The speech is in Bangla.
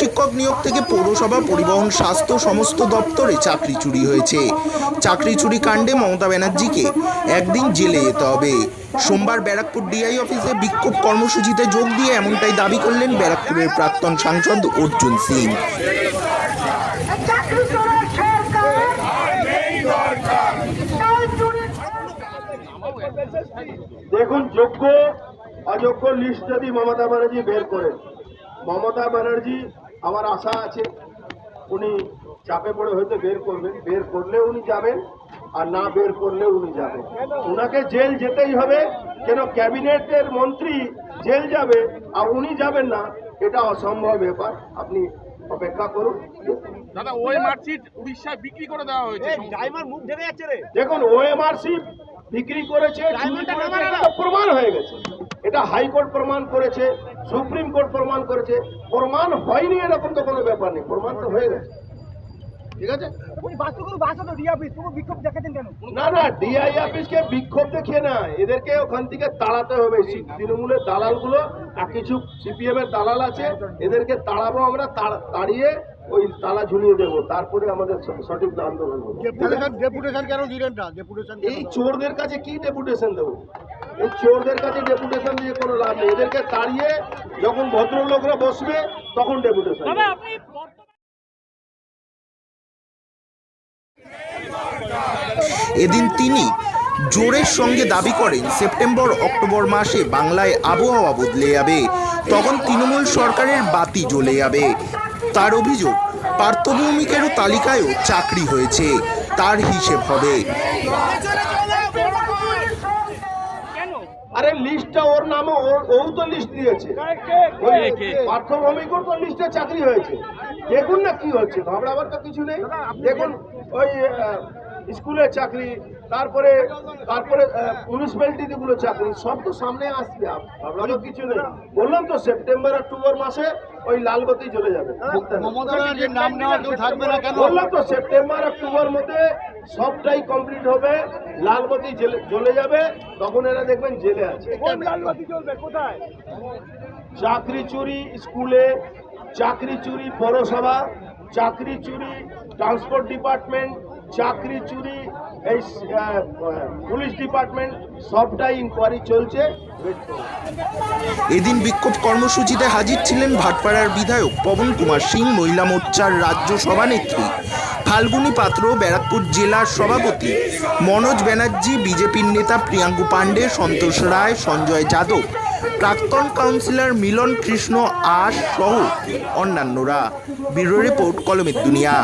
শিক্ষক নিয়োগ থেকে পৌরসভা পরিবহন স্বাস্থ্য সমস্ত দপ্তরে চাকরি চুরি হয়েছে। চাকরি চুরি কাণ্ডে মমতা ব্যানার্জিকে একদিন জেলে যেতে হবে। সোমবার ব্যারাকপুর ডিআই অফিসে বিক্ষোভ কর্মসূচিতে যোগ দিয়ে এমনটাই দাবি করলেন ব্যারাকপুরের প্রাক্তন সাংসদ অর্জুন সিং। দেখুন যোগ্য অযোগ্য লিস্ট যদি মমতা ব্যানার্জি বের করেন মমতা ব্যানার্জি আমার আশা আছে উনি চাপে পড়ে হয়তো বের করবেন বের করলে উনি যাবেন আর না বের করলে উনি যাবেন। উনাকে জেল যেতেই হবে কেন ক্যাবিনেটের মন্ত্রী জেল যাবে আর উনি যাবেন না এটা অসম্ভব ব্যাপার। আপনি অপেক্ষা করুন। দাদা মার্কশিট উড়িষ্যায় বিক্রি করে দেওয়া হয়েছে দেখুন ওএমআরসি বিক্রি করেছে প্রমাণ হয়ে গেছে। এটা হাইকোর্ট প্রমাণ করেছে সুপ্রিম কোর্ট প্রমাণ করেছে। প্রমাণ হয়নি এরকম তো কোনো ব্যাপার নেই প্রমাণ তো হয়ে গেছে। ঠিক আছে? না না ডিআই অফিসকে বিক্ষোভ দেখিয়ে না। এদেরকে ওখান থেকে তাড়াতে হবে। তৃণমূলের দালালগুলো আর কিছু সিপিএম এর দালাল আছে এদেরকে তাড়াবো আমরা তাড়িয়ে ওই তালা ঝুলিয়ে দেবো তারপরে আমাদের সঠিক আন্দোলন হবে। ডেপুটেশন কেন দিলেন না? ডেপুটেশন এই চোরদের কাছে কি ডেপুটেশন দেবো? এই চোরদের কাছে ডেপুটেশন দিয়ে কোনো লাভ নেই। এদেরকে তাড়িয়ে যখন ভদ্রলোকরা বসবে তখন ডেপুটেশন এদিন তিনি জোরের সঙ্গে দাবি করেন সেপ্টেম্বর অক্টোবর মাসে বাংলায় আবহাওয়া বদলে যাবে। তখন তৃণমূল সরকারের বাতি জ্বলে যাবে। তার অভিযোগ। পার্থভৌমিকেরও তালিকায়ও চাকরি হয়েছে। তার হিসেব হবে। আরে লিস্টটা ওর নামে ওর- ও তো লিস্ট দিয়েছে। পার্থভৌমিকর তো লিস্টে চাকরি হয়েছে। দেখুন না কি হচ্ছে ঘাবড়াবার তো কিছু নেই। দেখুন ওই স্কুলের চাকরি তারপরে তারপরে মিউনিসিপ্যালিটিতে গুলো চাকরি সব তো সামনে আসবে। ঘাবড়াবার কিছু নেই। বললাম তো সেপ্টেম্বর অক্টোবর মাসে ওই লালবতি চলে যাবে। না বললাম তো সেপ্টেম্বর অক্টোবর মধ্যে সবটাই কমপ্লিট হবে লালবতি জেলে- জ্বলে যাবে তখন এরা দেখবেন জেলে আছে। কোথায়? চাকরি চুরি স্কুলে চাকরি চুরি পৌরসভা চাকরি চুরি ট্রান্সপোর্ট ডিপার্টমেন্ট চাকরি, চুরি, এই পুলিশ ডিপার্টমেন্ট, সবটাই ইনকোয়ারি চলছে। এদিন বিক্ষোভ কর্মসূচিতে হাজির ছিলেন ভাটপাড়ার বিধায়ক পবন কুমার সিং, মহিলা মোর্চার রাজ্য সভানেত্রী ফাল্গুনী পাত্র, ব্যারাকপুর জেলার সভাপতি মনোজ ব্যানার্জি, বিজেপির নেতা প্রিয়াঙ্কু পাণ্ডে, সন্তোষ রায়, সঞ্জয় যাদব। প্রাক্তন কাউন্সিলর মিলন কৃষ্ণ আর সহ অন্যান্যরা। ব্যুরো রিপোর্ট কলমের দুনিয়া।